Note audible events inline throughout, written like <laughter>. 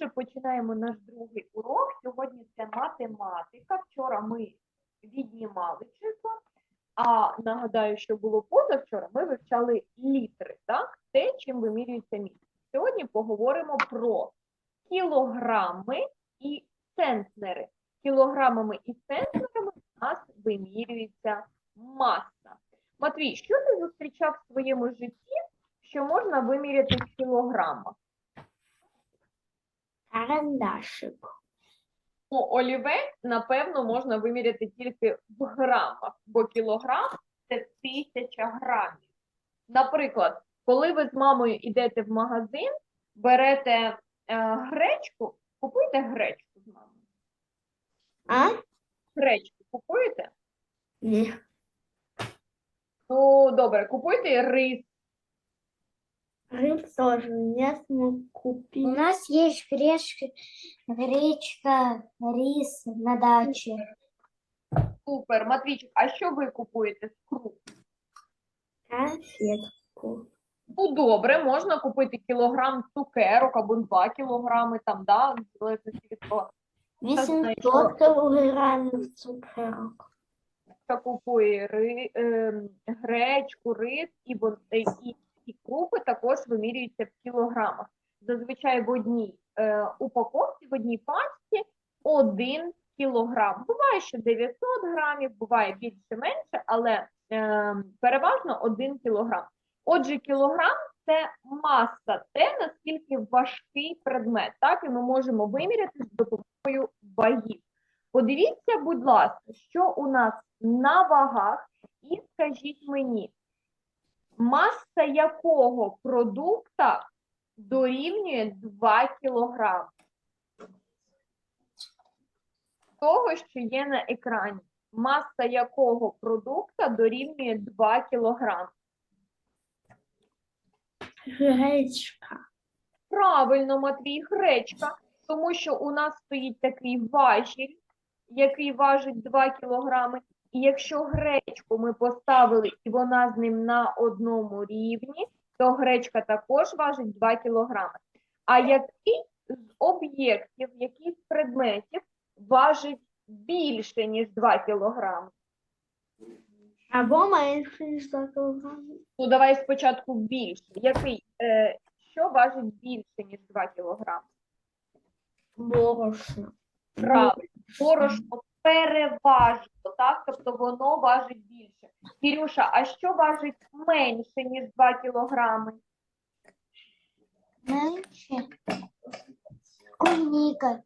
Отже, починаємо наш другий урок. Сьогодні це математика. Вчора ми віднімали числа, а нагадаю, що було позавчора, ми вивчали літри, так? Те, чим вимірюється місяць. Сьогодні поговоримо про кілограми і центнери. Кілограмами і центнерами у нас вимірюється маса. Матвій, що ти зустрічав в своєму житті, що можна виміряти в кілограмах? Карандашик. Ну, олівець, напевно, можна виміряти тільки в грамах, бо кілограм це тисяча грамів. Наприклад, коли ви з мамою йдете в магазин, берете е, гречку, купуєте гречку з мамою. А? Гречку купуєте? Ні. Ну, добре, купуйте рис. Рыб тоже не смог У нас есть гречка, гречка, рис на даче. Супер. Матвійчик, а що ви купуєте з круп? Конфетку. Ну, добре, можна купити кілограм цукерок або два кілограми, там, да, в залежності від того. 800 килограммов цукерок. Та купує ри, ем, гречку, рис і, бон- е, і, і крупи також вимірюються в кілограмах. Зазвичай в одній е, упаковці, в одній пачці один кілограм. Буває, що 900 грамів, буває більше менше, але е, переважно один кілограм. Отже, кілограм це маса, те, наскільки важкий предмет, так, і ми можемо виміряти з допомогою вагів. Подивіться, будь ласка, що у нас на вагах, і скажіть мені, маса якого продукта дорівнює 2 кілограми? Того, що є на екрані. Маса якого продукта дорівнює 2 кілограми? Гречка. Правильно, Матвій, гречка, тому що у нас стоїть такий важіль, який важить 2 кілограми. І якщо гречку ми поставили і вона з ним на одному рівні, то гречка також важить 2 кілограми. А який з об'єктів, який з предметів важить більше, ніж 2 кілограми? Або менше, ніж 2 килограмма. Ну, давай спочатку більше. Який, е, що важить більше, ніж 2 кілограми? Борошно. Правильно, борошно переважно, так? Тобто воно важить більше. Кірюша, а що важить менше, ніж 2 кілограми? Меньше. Клубника.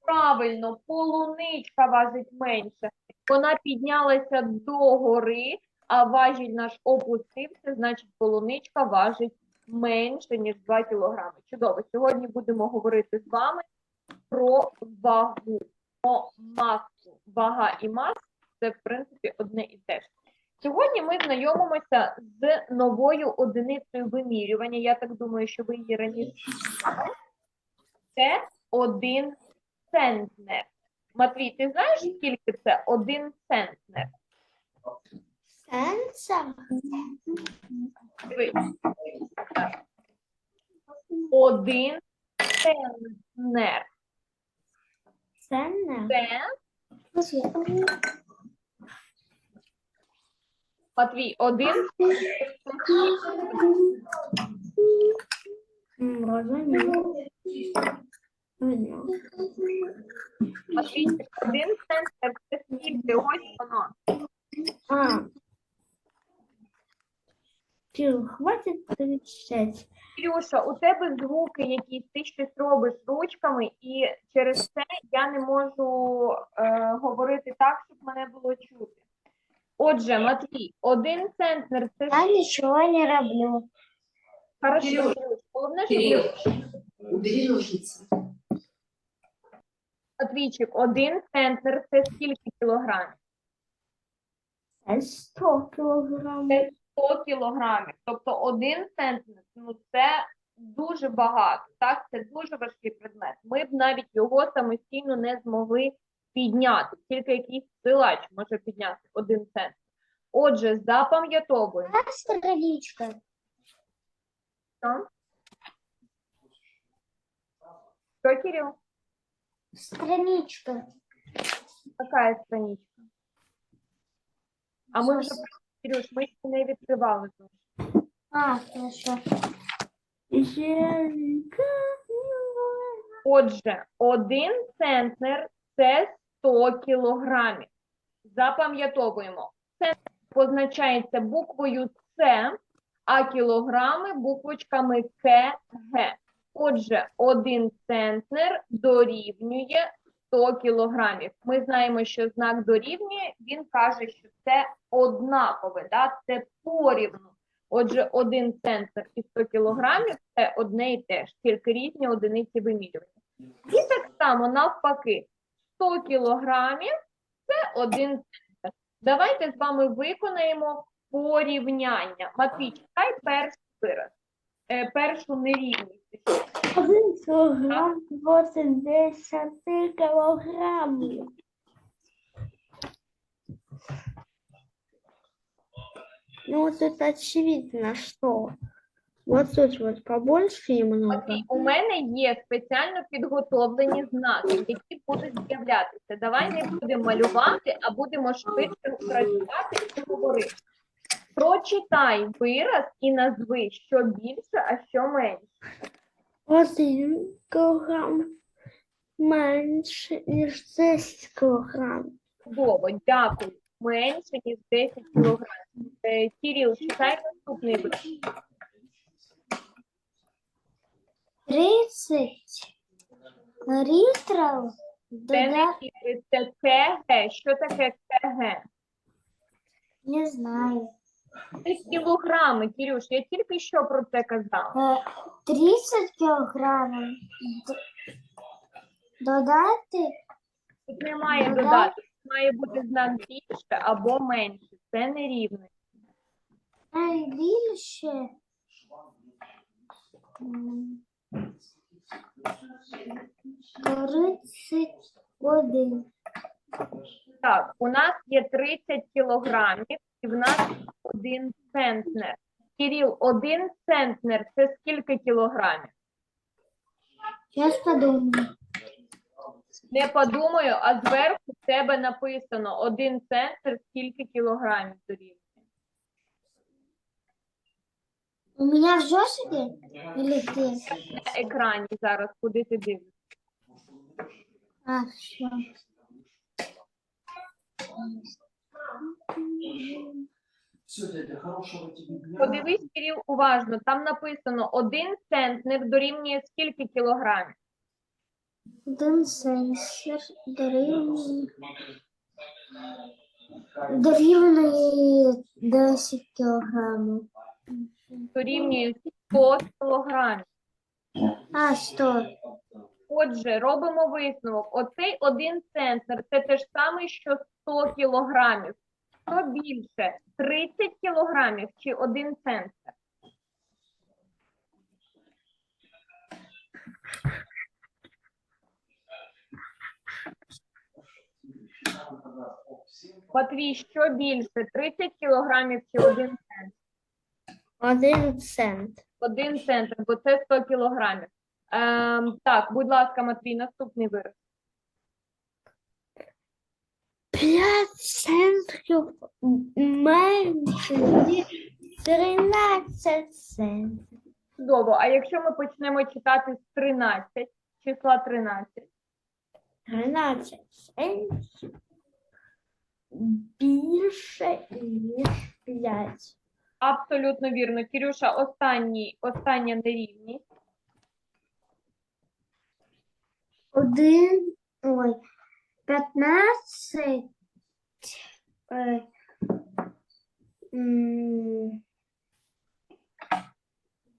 Правильно, полуничка важить менше. Вона піднялася до гори, а важіль наш опустився, значить полуничка важить менше, ніж 2 кілограми. Чудово. Сьогодні будемо говорити з вами про вагу, про масу. Вага і маса – це, в принципі, одне і те ж. Сьогодні ми знайомимося з новою одиницею вимірювання. Я так думаю, що ви її раніше. Це один центнер. Матвій, ти знаєш, скільки це один центнер? Дивись. Один центнер. Ценне. Це, Матвій, один. Матвій, один центр, це скільки ось воно. А. Хватит 36. Ілюша, у тебе звуки якісь, ти щось робиш ручками, і через це я не можу е, говорити так, щоб мене було чути. Отже, Матвій, один центнер це Я ж- ничего не роблю. хорошо. Головне, щоб Кирилл, Матвійчик, один центнер це скільки кілограмів? Сто кілограмів. Це 100 кілограмів. Тобто один центнер, ну це дуже багато, так? Це дуже важкий предмет. Ми б навіть його самостійно не змогли підняти. Тільки якийсь силач може підняти один центнер. Отже, запам'ятовуємо. Страничка. що Кирил? Страничка. Какая страничка? А ми вже, Кирюш, ми ще не відкривали тут. А, хорошо. Отже, один центнер це 100 кілограмів. Запам'ятовуємо. Центнер позначається буквою С, а кілограми буквочками К, Г. Отже, один центнер дорівнює 100 кілограмів. Ми знаємо, що знак дорівнює, він каже, що це однакове, да? це порівну. Отже, один центнер і 100 кілограмів це одне і те ж, тільки різні одиниці вимірювання. І так само навпаки, 100 кілограмів це один центнер. Давайте з вами виконаємо порівняння. Матвій, читай перший вираз, е, першу нерівність. Один кілограм 80 кілограмів. Ну, вот это очевидно, что вот тут вот побольше немного. Матвій, у мене є спеціально підготовлені знаки, які будуть з'являтися. Давай не будемо малювати, а будемо швидше працювати і говорити. Прочитай вираз і назви, що більше, а що менше. Один кілограм менше, ніж 10 кілограм. Чудово, дякую. Менше, ніж 10 кілограмів. Е, Кирил, читай наступний вираз. 30 литров. Це не Дода... літри, це КГ. Що таке КГ? Не знаю. Це кілограми, Кирюш, я тільки що про це казала. Е, 30 кілограмів. Д- Додати Тут немає Ну, да. додатку, має бути знак більше або менше. Це не рівно. найбільше. м, 31. Так, у нас є 30 кілограмів і в нас один центнер. Кирил, один центнер це скільки кілограмів? Зараз подумаю. Не подумаю, а зверху в тебе написано один центнер скільки кілограмів дорівнює. У меня в зошите или где? На екрані зараз, куди ти дивишся. А, все. Подивись, Кирил, уважно, там написано один центнер дорівнює скільки кілограмів? Один сенсор дорівнює дорівнює 10 кілограмів. Дорівнює 100 кілограмів. А, 100. Отже, робимо висновок. Оцей один центнер це те ж саме, що 100 кілограмів. Що більше? 30 кілограмів чи один центнер? Матвій, що більше? 30 кілограмів чи один центнер? Один цент. Один центр, бо це 100 кілограмів. Ем, так, будь ласка, Матвій, наступний вираз. 5 центрів менше, ніж 13 центів. Чудово. А якщо ми почнемо читати з 13, числа 13, 13 центів більше, ніж 5. абсолютно вірно. Кирюша, останній, остання нерівність. Один, ой, 15 е,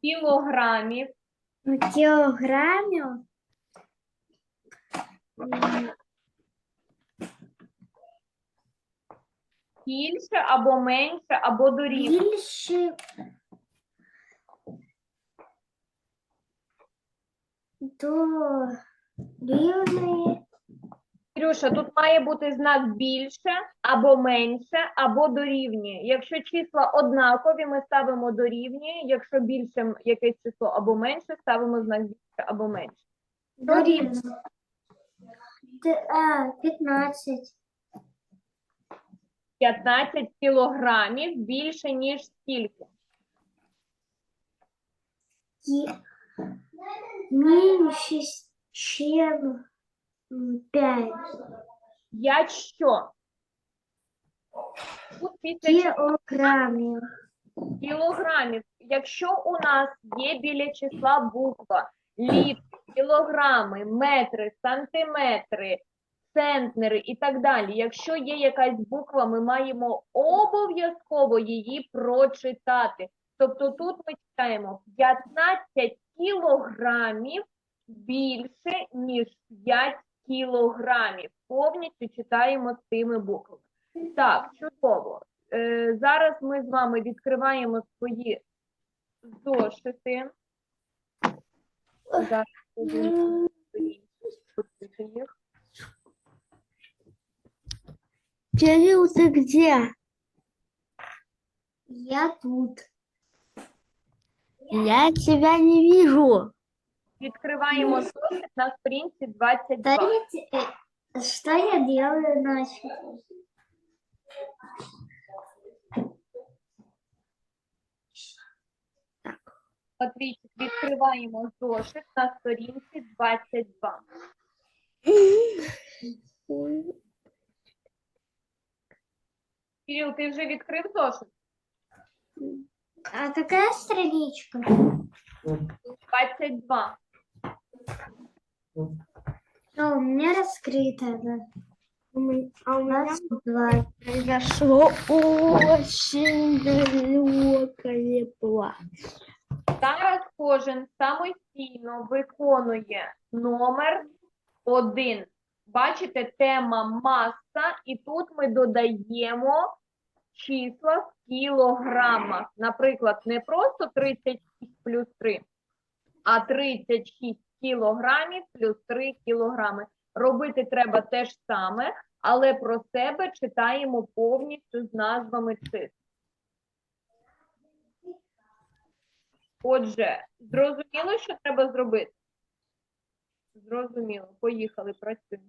Кілограмів. кілограмів. Більше або менше, або дорівнює. більше. До рівної Кирюша, тут має бути знак більше або менше, або дорівнює. Якщо числа однакові, ми ставимо дорівнює. Якщо більше якесь число або менше, ставимо знак більше або менше. Дорівнює. Т- а, 15. 15 кілограмів більше, ніж скільки? Е- Меньше, с- чем 5 Я що? Тут після чого кілограмів. Якщо у нас є біля числа буква, літри, кілограми, метри, сантиметри, центнери і так далі. Якщо є якась буква, ми маємо обов'язково її прочитати. Тобто тут ми читаємо 15 кілограмів більше, ніж 5 кілограмів. Повністю читаємо цими буквами. Так, чудово. Е, зараз ми з вами відкриваємо свої зошити. Зараз їх. Где? Я тут. Я тебя не вижу. Відкриваємо зошит на сторінці 22. Дайте, э, что я делаю ночью? Матвійчик, відкриваємо зошит на сторінці 22. Кирил, ти вже відкрив зошит? А какая страничка? 22. А, у меня раскрыто, да. А у меня 22. произошло очень далекое плавание. Зараз кожен самостійно виконує номер 1. Бачите, тема маса, і тут ми додаємо числа в кілограмах. Наприклад, не просто 36 плюс 3, а 36 кілограмів плюс 3 кілограми. Робити треба те ж саме, але про себе читаємо повністю з назвами чисел. Отже, зрозуміло, що треба зробити? Зрозуміло. Поїхали, працюємо.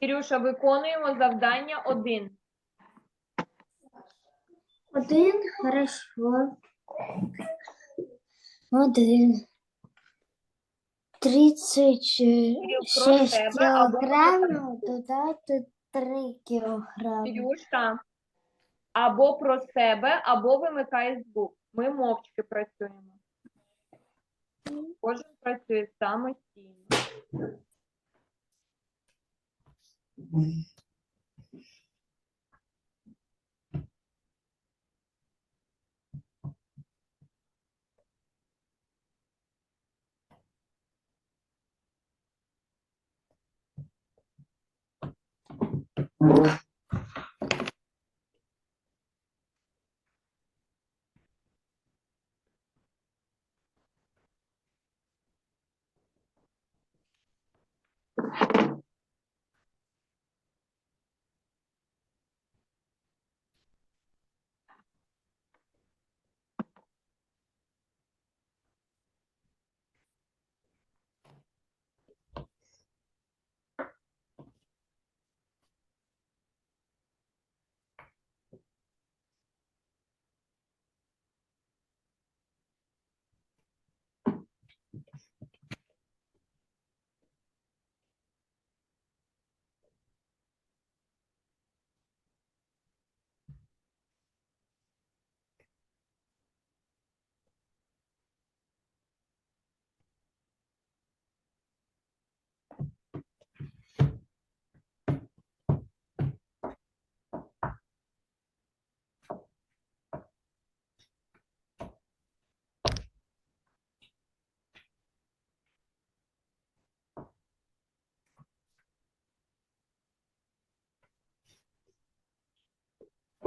Кирюша, виконуємо завдання 1. Один, хорошо. Один. Тридцать э, про килограммов, додати три килограмма. Кирюша, або про себе, або вимикай звук. Ми мовчки працюємо. Кожен працює самостійно. 嗯。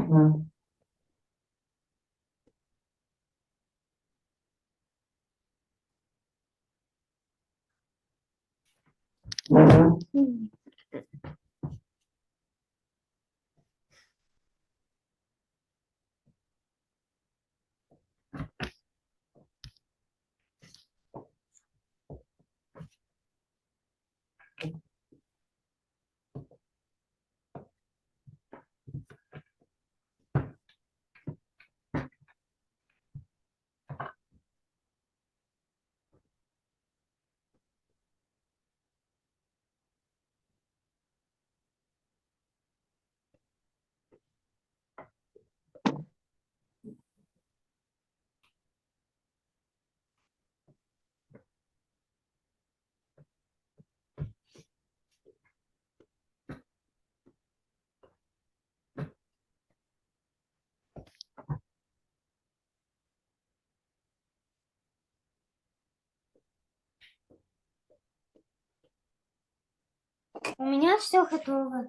Угу. Угу. У меня все готово.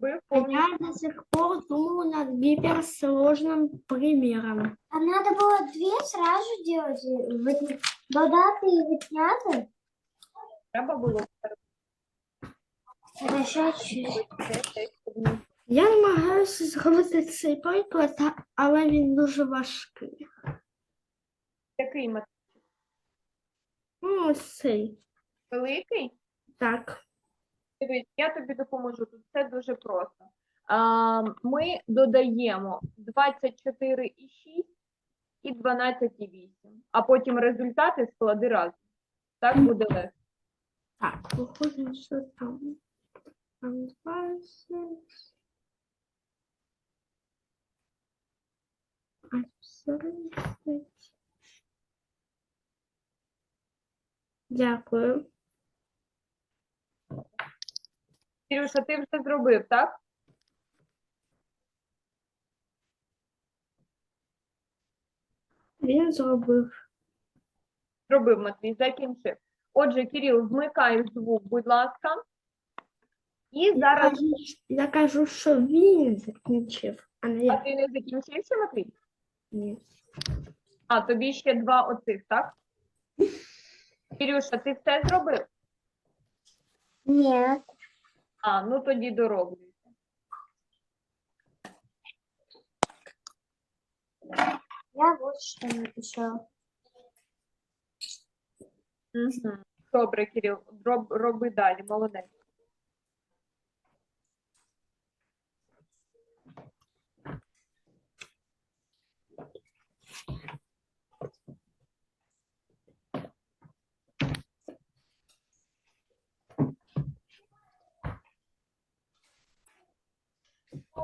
Ви А повністю Я до сих пор думаю над гиперсложным примером. А надо было две сразу делать. э, вы- Додаты и вытняты. треба було Решать щось. це теж одні. Я намагаюся зробити цей приклад, а- але він дуже важкий. Який Матвій? Ну, ось цей. великий? Так. Дивись, я тобі допоможу. Тут все дуже просто. А, ми додаємо 24,6 і 12,8, а потім результати склади разом. Так буде легко. Так, виходимо, що там. Там 20. А 30. Дякую. Кирюша, ти вже зробив, так? Він зробив. Зробив, Матвій, закінчив. Отже, Кирил, вмикай звук, будь ласка. І Я зараз. кажу, я кажу, що він закінчив, а не А я. ти не закінчив ще, Матвій? Ні. А, тобі ще два оцих, так? <laughs> Кирюша, ти все зробив? Нет. А, ну тоді дороблюйте. Я вот что написала. Угу. Добре, Кирил, роб, роби далі, молодець. Це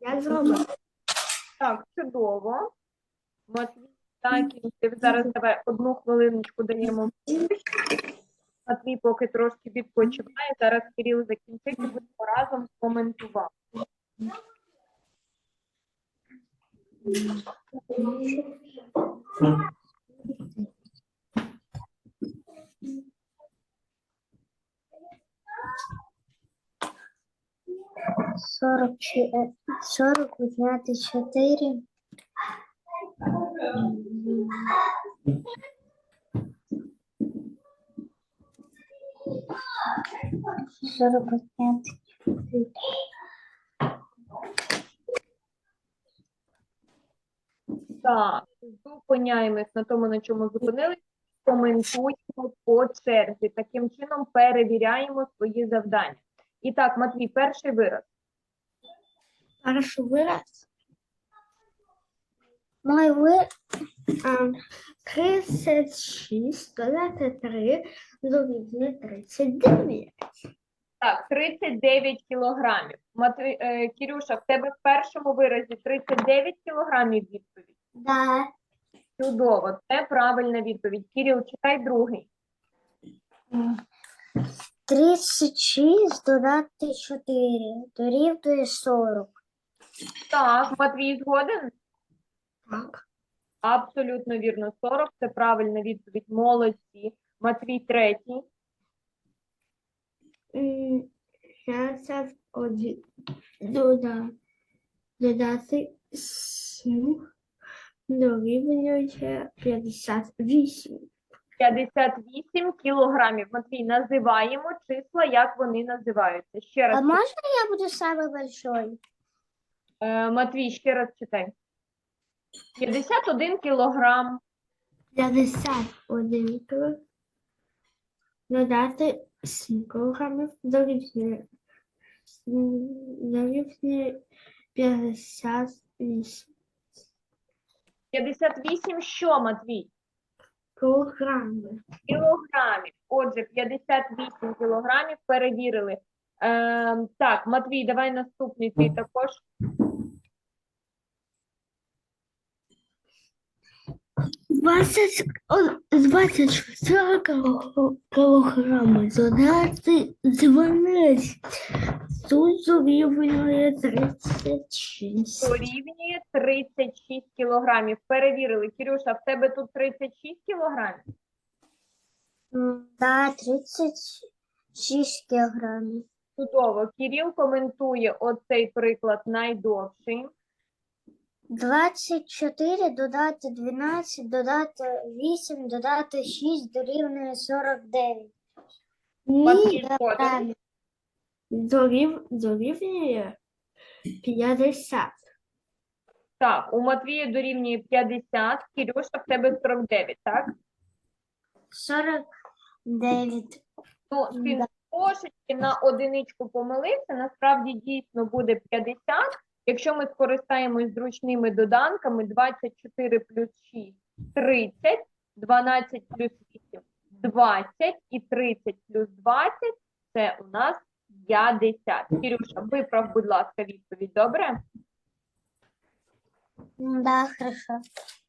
я зробила. Так, чудово. Матвій закінчив. Зараз давай одну хвилиночку даємо. Матвій поки трошки відпочиває. Зараз Кирил закінчить, будемо разом коментувати. Mm-hmm. 40 відняти 4. Сорок відняти 4. Так, зупиняємось на тому, на чому зупинились, коментуємо по черзі. Таким чином перевіряємо свої завдання. І так, Матвій, перший вираз. Перший вираз. Мой вы... А, 36 додати 3 дорівнює 39. Так, 39 кілограмів. Матвій, е, Кірюша, в тебе в першому виразі 39 кілограмів відповідь. Да. Чудово, це правильна відповідь. Кирил, читай другий. Тридцять шість додати чотири. Дорівнює сорок. Так, Матвій згоден? Так. Абсолютно вірно. 40 це правильна відповідь. Молодці. Матвій третій. М, 51 дода- додати 7 дорівнює 58. 58 кілограмів. Матвій, називаємо числа, як вони називаються. Ще раз. А можно я буду самый большой? Е, Матвій, ще раз читай. 51 кілограм. 51 кг. Додати 7 кг дорівнює м, дорівнює 58. 58 що, Матвій? Килограммы. кілограмів. Отже, 58 кілограмів перевірили. Ем, так, Матвій, давай наступний ти також. Двадцать, о, двадцать чотири кіло- кілограми. Додати дванадцять. Тут дорівнює тридцять шість. 36 кілограмів. Перевірили. Кирюша, в тебе тут 36 кілограмів? Да, 36 килограммов. Чудово. Кирил коментує оцей приклад найдовший. 24 додати 12, додати 8, додати 6 дорівнює 49. Матвій, згоден? Дорів, дорівнює п'ятдесят. Так, у Матвія дорівнює 50, Кирюша, в тебе 49, так? 49. Ну, Да. трошечки на одиничку помилився, насправді дійсно буде 50. Якщо ми скористаємось зручними доданками 24 плюс 6 – 30, 12 плюс 8 – 20 і 30 плюс 20 – це у нас 50. Кирюша, виправ, будь ласка, відповідь, добре? Да, хорошо.